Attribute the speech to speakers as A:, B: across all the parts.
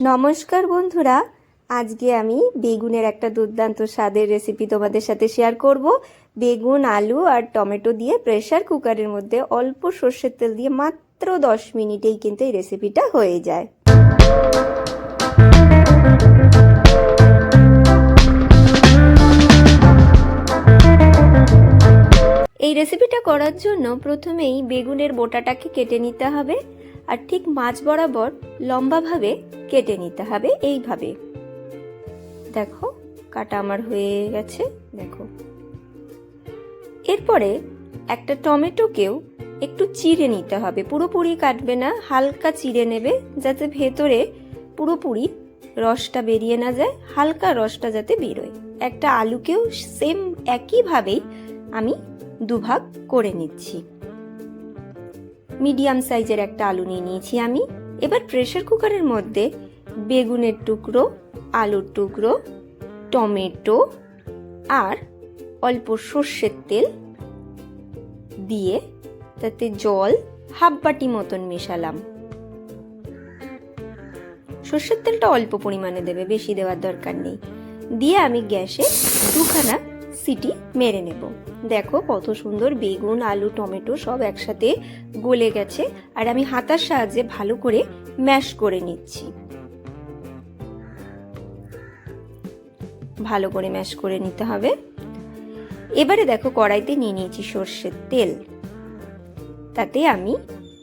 A: নমস্কার বন্ধুরা, আজকে আমি বেগুনের একটা দুর্দান্ত স্বাদের রেসিপি তোমাদের সাথে শেয়ার করব। বেগুন, আলু আর টমেটো দিয়ে প্রেসার কুকারের মধ্যে অল্প সর্ষের তেল দিয়ে মাত্র দশ মিনিটেই কিন্তু এই রেসিপিটা হয়ে যায়। এই রেসিপিটা করার জন্য প্রথমেই বেগুনের বোটাটাকে কেটে নিতে হবে। আর ঠিক মাছ বরাবর লম্বাভাবে কেটে নিতে হবে এইভাবে। দেখো, কাটা আমার হয়ে গেছে, দেখো। এরপরে একটা টমেটোকেও একটু চিড়ে নিতে হবে। পুরোপুরি কাটবে না, হালকা চিড়ে নেবে যাতে ভেতরে পুরোপুরি রসটা বেরিয়ে না যায়, হালকা রসটা যাতে বেরোয়। একটা আলুকেও সেম একইভাবেই আমি দুভাগ করে নিচ্ছি। মিডিয়াম সাইজের একটা আলু নিয়ে নিয়েছি আমি। এবার প্রেশার কুকারের মধ্যে বেগুনের টুকরো, আলুর টুকরো, টমেটো আর অল্প সর্ষের তেল দিয়ে তাতে জল হাফ বাটি মতন মেশালাম। সর্ষের তেলটা অল্প পরিমাণে দেবে, বেশি দেওয়ার দরকার নেই। দিয়ে আমি গ্যাসে দুখানা সিটি মেরে নেব। দেখো কত সুন্দর বেগুন, আলু, টমেটো সব একসাথে গলে গেছে আর আমি হাতার সাহায্যে ভালো করে ম্যাশ করে নিচ্ছি। ভালো করে ম্যাশ করে নিতে হবে। এবারে দেখো কড়াইতে নিয়ে নিয়েছি সর্ষের তেল। তাতে আমি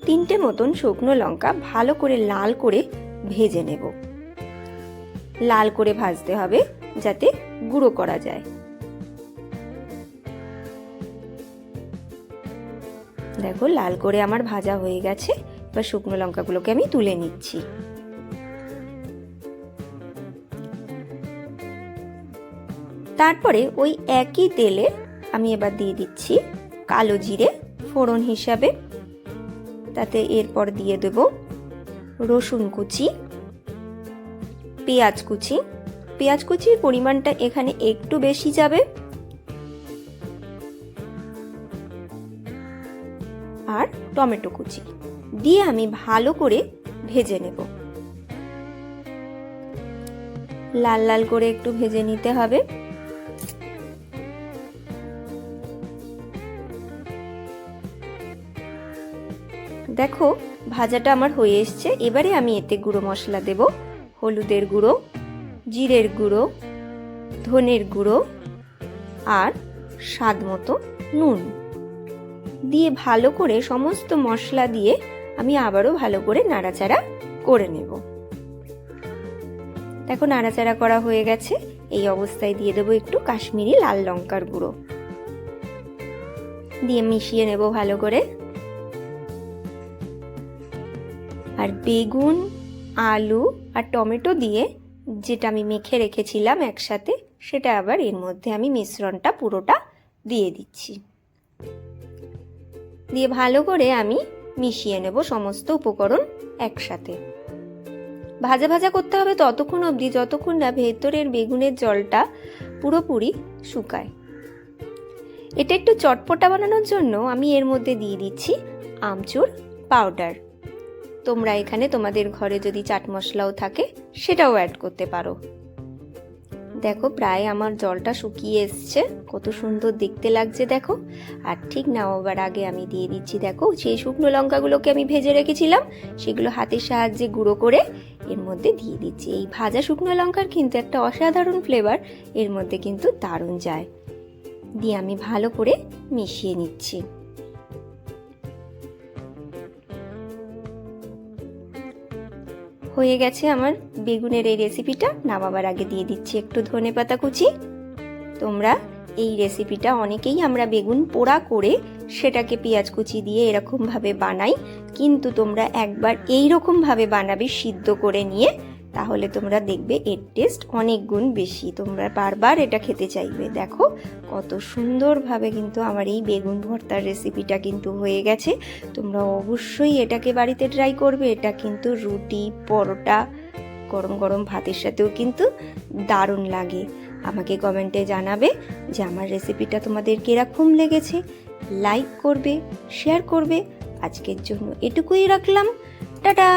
A: তিনটে মতন শুকনো লঙ্কা ভালো করে লাল করে ভেজে নেব। লাল করে ভাজতে হবে যাতে গুঁড়ো করা যায়। দেখো, লাল করে আমার ভাজা হয়ে গেছে। এবার শুকনো লঙ্কাগুলোকে আমি তুলে নিচ্ছি। তারপরে ওই একই তেলে আমি এবার দিয়ে দিচ্ছি কালো জিরে ফোড়ন হিসাবে। তাতে এরপর দিয়ে দেব রসুন কুচি, পেঁয়াজ কুচি। পেঁয়াজ কুচির পরিমাণটা এখানে একটু বেশি যাবে। আর টমেটো কুচি। দিয়ে আমি ভালো করে ভেজে নেব। লাল লাল করে একটু ভেজে নিতে হবে। দেখো, ভাজাটা আমার হয়ে এসছে। এবারে আমি এতে গুঁড়ো মশলা দেব। হলুদের গুঁড়ো, জিরের গুঁড়ো, ধনের গুঁড়ো আর স্বাদ মতো নুন। দিয়ে ভালো করে সমস্ত মশলা দিয়ে আমি আবারও ভালো করে নাড়াচাড়া করে নেব। দেখো নাড়াচাড়া করা হয়ে গেছে। এই অবস্থায় দিয়ে দেবো একটু কাশ্মীরি লাল লঙ্কার গুঁড়ো। দিয়ে মিশিয়ে নেব ভালো করে। আর বেগুন, আলু আর টমেটো দিয়ে যেটা আমি মেখে রেখেছিলাম একসাথে, সেটা আবার এর মধ্যে আমি মিশ্রণটা পুরোটা দিয়ে দিচ্ছি। দিয়ে ভালো করে আমি মিশিয়ে নেব সমস্ত উপকরণ একসাথে। ভাজা ভাজা করতে হবে ততক্ষণ অবধি, যতক্ষণ না ভেতরের বেগুনের জলটা পুরোপুরি শুকায়। এটা একটু চটপটা বানানোর জন্য আমি এর মধ্যে দিয়ে দিচ্ছি আমচুর পাউডার। তোমরা এখানে তোমাদের ঘরে যদি চাট মশলাও থাকে, সেটাও অ্যাড করতে পারো। দেখো প্রায় আমার জলটা শুকিয়ে এসছে। কত সুন্দর দেখতে লাগছে দেখো। আর ঠিক নামাবার আগে আমি দিয়ে দিচ্ছি দেখো সেই শুকনো লঙ্কাগুলোকে আমি ভেজে রেখেছিলাম, সেগুলো হাতের সাহায্যে গুঁড়ো করে এর মধ্যে দিয়ে দিচ্ছি। এই ভাজা শুকনো লঙ্কার কিন্তু একটা অসাধারণ ফ্লেভার এর মধ্যে কিন্তু দারুণ যায়। দিয়ে আমি ভালো করে মিশিয়ে নিচ্ছি। হয়ে গেছে আমার বেগুনের এই রেসিপিটা নামাবার আগে দিয়ে দিচ্ছি একটু ধনে পাতা কুচি। তোমরা এই রেসিপিটা অনেকেই আমরা বেগুন পোড়া করে সেটাকে পেঁয়াজ কুচি দিয়ে এরকমভাবে বানাই। কিন্তু তোমরা একবার এইরকমভাবে বানাবে, সিদ্ধ করে নিয়ে তাহলে তোমরা দেখবে এর টেস্ট অনেক গুণ বেশি। তোমরা বারবার এটা খেতে চাইবে। দেখো কত সুন্দরভাবে কিন্তু আমার এই বেগুন ভর্তার রেসিপিটা কিন্তু হয়ে গেছে। তোমরা অবশ্যই এটাকে বাড়িতে ট্রাই করবে। এটা কিন্তু রুটি, পরোটা, গরম গরম ভাতের সাথেও কিন্তু দারুণ লাগে। আমাকে কমেন্টে জানাবে যে আমার রেসিপিটা তোমাদের কীরকম লেগেছে। লাইক করবে শেয়ার করবে। আজকের জন্য এটুকুই রাখলাম। টাটা!